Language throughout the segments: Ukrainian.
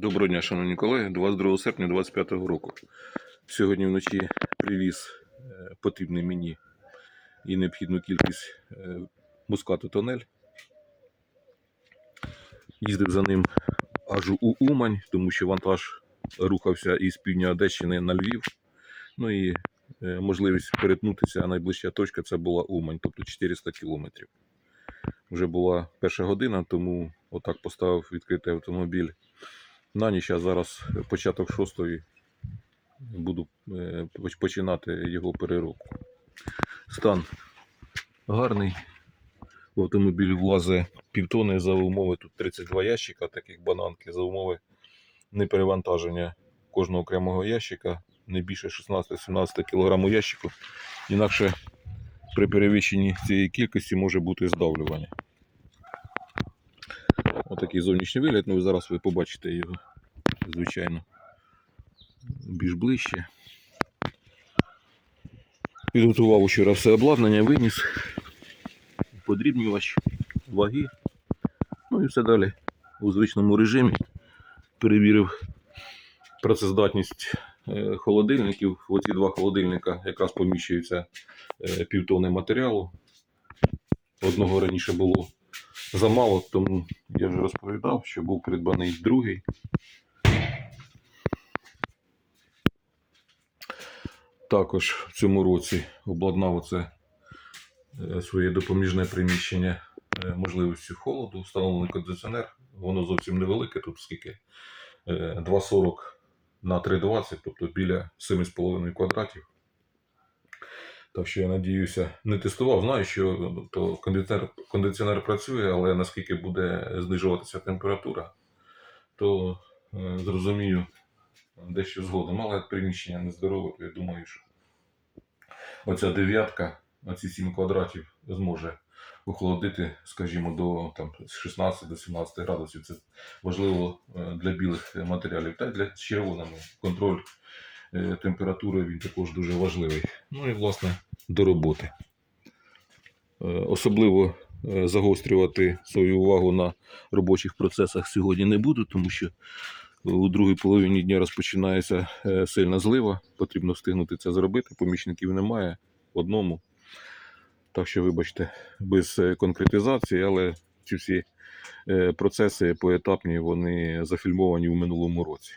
Доброго дня, шановні колеги. 22 серпня 2025 року. Сьогодні вночі привіз е, потрібний мені і необхідну кількість е, мускату тонель. Їздив за ним аж у Умань, тому що вантаж рухався із півдня Одещини на Львів. Ну і е, можливість перетнутися, а найближча точка це була Умань, тобто 400 кілометрів. Вже була перша година, тому отак поставив відкритий автомобіль на ніч, а зараз початок шостої буду е, починати його переробку. Стан гарний. Автомобіль влазить півтони за умови тут 32 ящика, таких бананки, за умови неперевантаження кожного окремого ящика, не більше 16-17 кг ящику. Інакше при перевищенні цієї кількості може бути здавлювання. Отакий зовнішній вигляд, ну зараз ви побачите його, звичайно, більш ближче. Підготував вчора все обладнання, виніс, подрібнювач, ваги, ну і все далі у звичному режимі. Перевірив працездатність е, холодильників. Оці два холодильника якраз поміщуються е, півтони матеріалу. Одного раніше було замало, тому я вже розповідав, що був придбаний другий. Також в цьому році обладнав оце е, своє допоміжне приміщення е, можливістю холоду, встановлений кондиціонер. Воно зовсім невелике, тут скільки Е, 2,40 на 3,20, тобто біля 7,5 квадратів. Так що я надіюся, не тестував. Знаю, що то кондиціонер, кондиціонер працює, але наскільки буде знижуватися температура, то е, зрозумію дещо згодом. Але приміщення нездорове, то я думаю, що оця дев'ятка, оці 7 квадратів зможе охолодити, скажімо, до там, з 16 до 17 градусів. Це важливо е, для білих матеріалів та й для червоними. Контроль температури він також дуже важливий. Ну і власне до роботи. Е, Особливо е, загострювати свою увагу на робочих процесах сьогодні не буду, тому що у другій половині дня розпочинається е, сильна злива. Потрібно встигнути це зробити. Помічників немає одному. Так що, вибачте, без е, конкретизації, але ці всі е, процеси поетапні, вони зафільмовані в минулому році.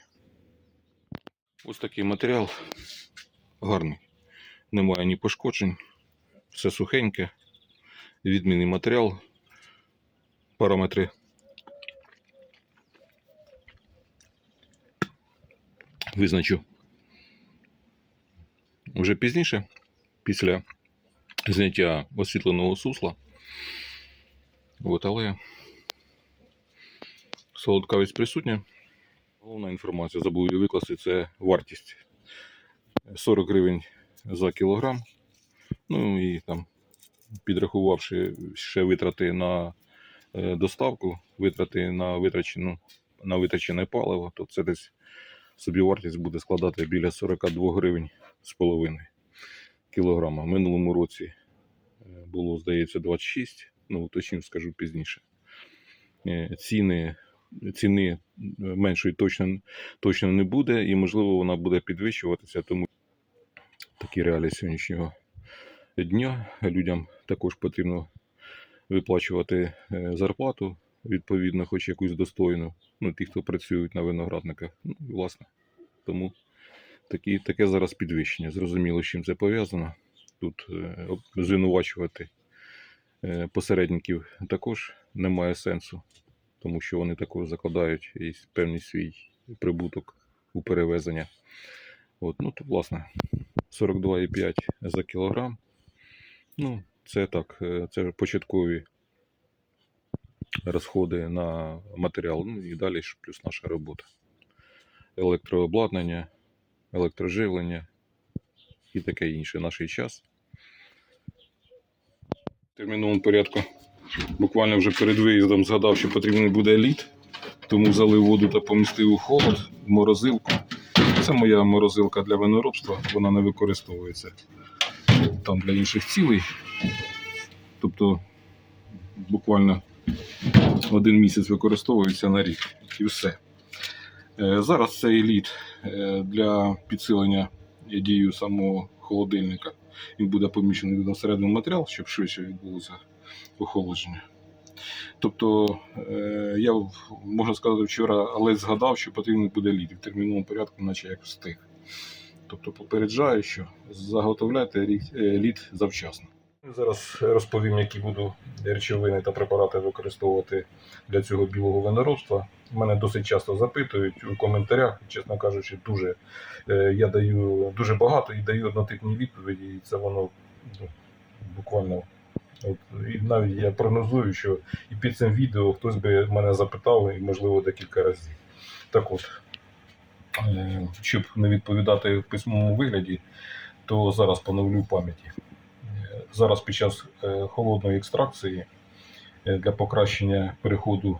Ось такий матеріал гарний. Немає ні пошкоджень, все сухеньке, відмінний матеріал, параметри. Визначу вже пізніше, після зняття освітленого сусла. От, але солодкавість присутня. Головна інформація, забув її викласти, це вартість. 40 гривень за кілограм. Ну і там, підрахувавши ще витрати на е, доставку, витрати на витрачену на витрачене паливо, то це десь собівартість буде складати біля 42 гривень з половиною кілограма. Минулому році е, було, здається, 26, ну точніше скажу пізніше. Е, Ціни, ціни е, меншої точно, точно не буде, і можливо вона буде підвищуватися, тому такі реалії сьогоднішнього дня. Людям також потрібно виплачувати е, зарплату, відповідно, хоч якусь достойну. Ну, ті, хто працюють на виноградниках. Ну, власне, тому такі, таке зараз підвищення. Зрозуміло, з чим це пов'язано. Тут е, звинувачувати посередників також немає сенсу, тому що вони також закладають і певний свій прибуток у перевезення. От, ну, то, власне, 42,5 за кілограм. Ну, це так, е, це початкові розходи на матеріал. Ну і далі ж плюс наша робота. Електрообладнання, електроживлення і таке інше наш час. Терміновому порядку буквально вже перед виїздом згадав, що потрібний буде лід, тому залив воду та помістив у холод, в морозилку. Це моя морозилка для виноробства, вона не використовується там для інших цілей. Тобто буквально один місяць використовується на рік і все. Е, Зараз цей лід е, для підсилення дії самого холодильника. Він буде поміщений на середній матеріал, щоб швидше відбулося охолодження. Тобто, е, я можна сказати, вчора але згадав, що потрібен буде лід в терміновому порядку, наче як встиг. Тобто попереджаю, що заготовляйте лід- е, завчасно. Зараз розповім, які буду речовини та препарати використовувати для цього білого виноробства. Мене досить часто запитують у коментарях, чесно кажучи, дуже е, я даю дуже багато і даю однотипні відповіді, і це воно ну, буквально. От, і навіть я прогнозую, що і під цим відео хтось би мене запитав, і можливо декілька разів. Так от, е, щоб не відповідати в письмовому вигляді, то зараз поновлю пам'яті. Е, Зараз під час е, холодної екстракції для покращення переходу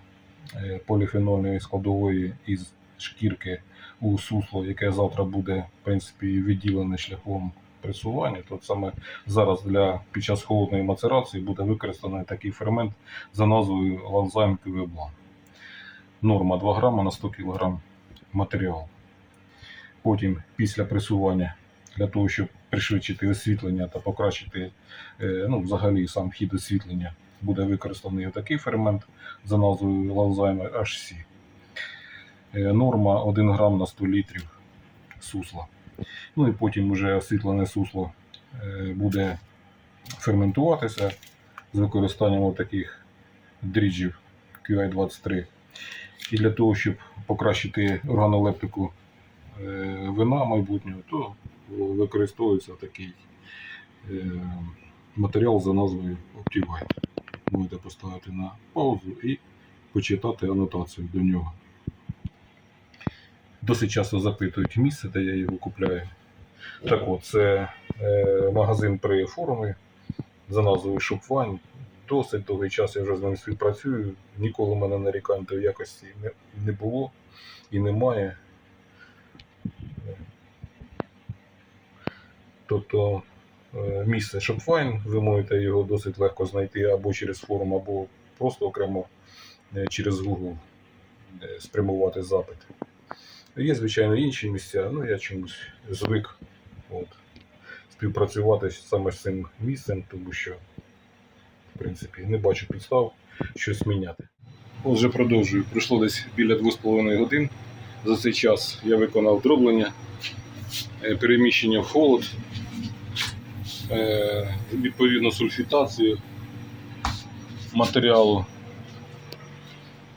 поліфенольної складової із шкірки у сусло, яке завтра буде в принципі відділене шляхом пресування, то саме зараз для під час холодної мацерації буде використаний такий фермент за назвою ланзайм кювеблан. Норма 2 грама на 100 кг матеріалу. Потім після пресування для того, щоб пришвидшити освітлення та покращити е, ну, взагалі сам хід освітлення, буде використаний такий фермент за назвою Лалзайма HC. Е, Норма 1 грам на 100 літрів сусла. Ну і потім вже освітлене сусло е, буде ферментуватися з використанням таких дріджів QI23. І для того, щоб покращити органолептику е, вина майбутнього, то використовується такий е, матеріал за назвою Optivite. Можете поставити на паузу і почитати анотацію до нього. Досить часто запитують місце, де я його купляю. Так от, це е, магазин при форумі за назвою ShopFine. Досить довгий час я вже з ним співпрацюю. Ніколи в мене нарікань до якості не, не було і немає. Тобто е, місце ShopFine, ви можете його досить легко знайти або через форум, або просто окремо е, через Google е, спрямувати запит. Є, звичайно, інші місця, ну я чомусь звик от, співпрацювати саме з цим місцем, тому що, в принципі, не бачу підстав щось міняти. Отже, продовжую. Пройшло десь біля 2,5 годин. За цей час я виконав дроблення, е, переміщення в холод, е, відповідно сульфітацію матеріалу,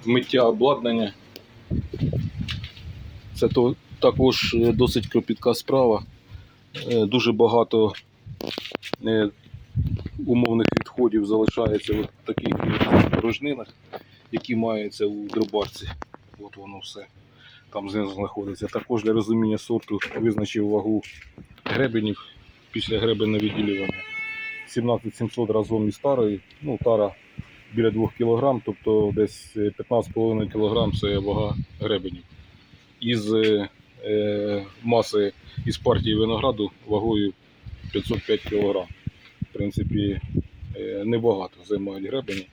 миття обладнання. Це то, також е, досить кропітка справа. Е, Дуже багато е, умовних відходів залишається в таких порожнинах, які маються у дробарці. От воно все там знизу знаходиться. Також для розуміння сорту визначив вагу гребенів після гребенного відділювання. 17700 разом із тарою. Ну, тара біля 2 кг, тобто десь 15,5 кг це вага гребенів із е, е, маси із партії винограду вагою 505 кг. В принципі, е, небагато займають гребені.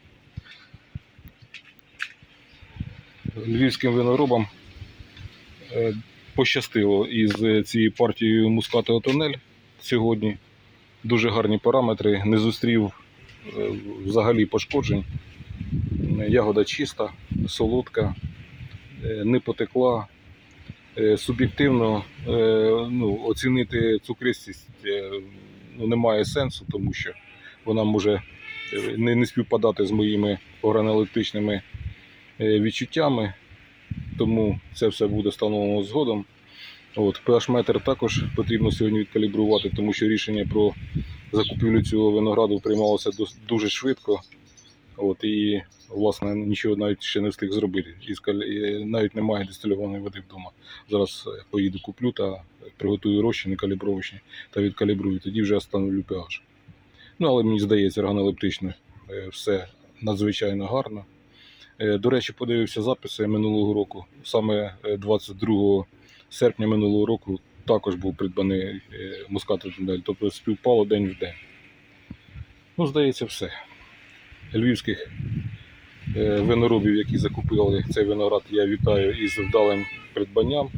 Львівським виноробам пощастило із цією партією мускатого тунель сьогодні. Дуже гарні параметри. Не зустрів взагалі пошкоджень. Ягода чиста, солодка, не потекла. Е, Суб'єктивно е, ну, оцінити цукристість е, ну, немає сенсу, тому що вона може не, не співпадати з моїми органолептичними відчуттями, тому це все буде встановлено згодом. От, pH-метр також потрібно сьогодні відкалібрувати, тому що рішення про закупівлю цього винограду приймалося дуже швидко. От, і, власне, нічого навіть ще не встиг зробити. І навіть немає дистильованої води вдома. Зараз е, поїду куплю та приготую розчини калібровочні та відкалібрую. Тоді вже встановлю pH. Ну, але мені здається, органолептично е, все надзвичайно гарно. Е, До речі, подивився записи минулого року. Саме е, 22 серпня минулого року також був придбаний е, мускатний тунель, тобто співпало день в день. Ну, здається, все. Львівських Е, Виноробів, які закупили цей виноград, я вітаю із вдалим придбанням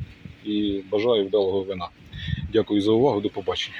і бажаю вдалого вина. Дякую за увагу. До побачення.